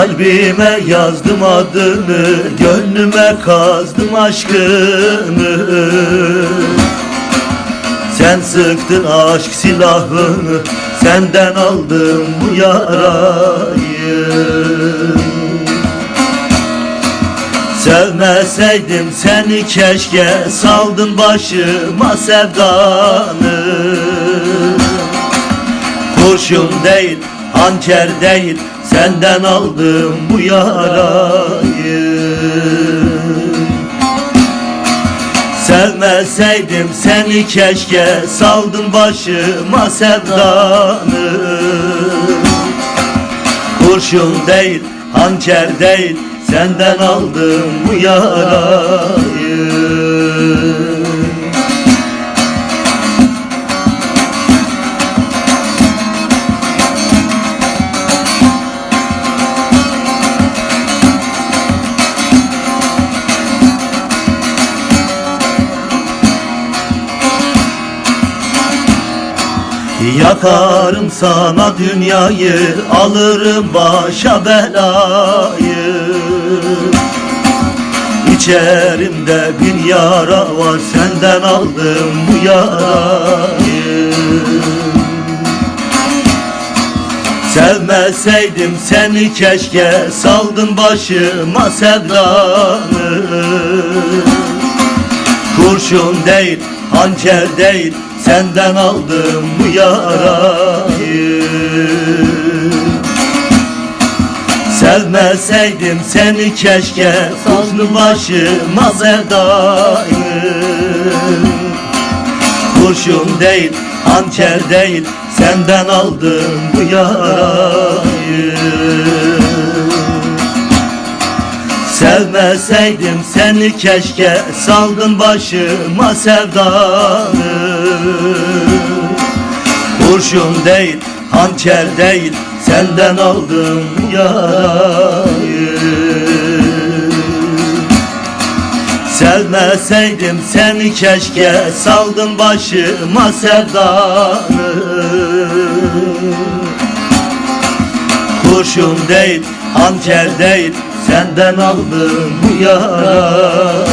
Kalbime yazdım adını Gönlüme kazdım aşkını. Sen sıktın aşk silahını Senden aldım bu yarayı. Sevmeseydim seni keşke Saldın başıma sevdanı. Kurşun değil, hançer değil Senden aldım bu yarayı. Sevmeseydim seni keşke Saldın başıma sevdanı. Kurşun değil, hançer değil Senden aldım bu yarayı Yakarım sana dünyayı Alırım başa belayı. İçerimde bir yara var Senden aldım bu yarayı. Sevmeseydim seni keşke Saldın başıma sevdanı. Kurşun değil, hançer değil Senden aldım bu yarayı. Sevmeseydim seni keşke Saldım başıma sevdayı. Kurşun değil, hançer değil Senden aldım bu yarayı. Sevmeseydim seni keşke Saldın başıma sevdanı Kurşun değil, hançer değil Senden aldım yarayı Sevmeseydim seni keşke Saldın başıma sevdanı. Kurşun değil, hançer değil Senden aldım bu yarayı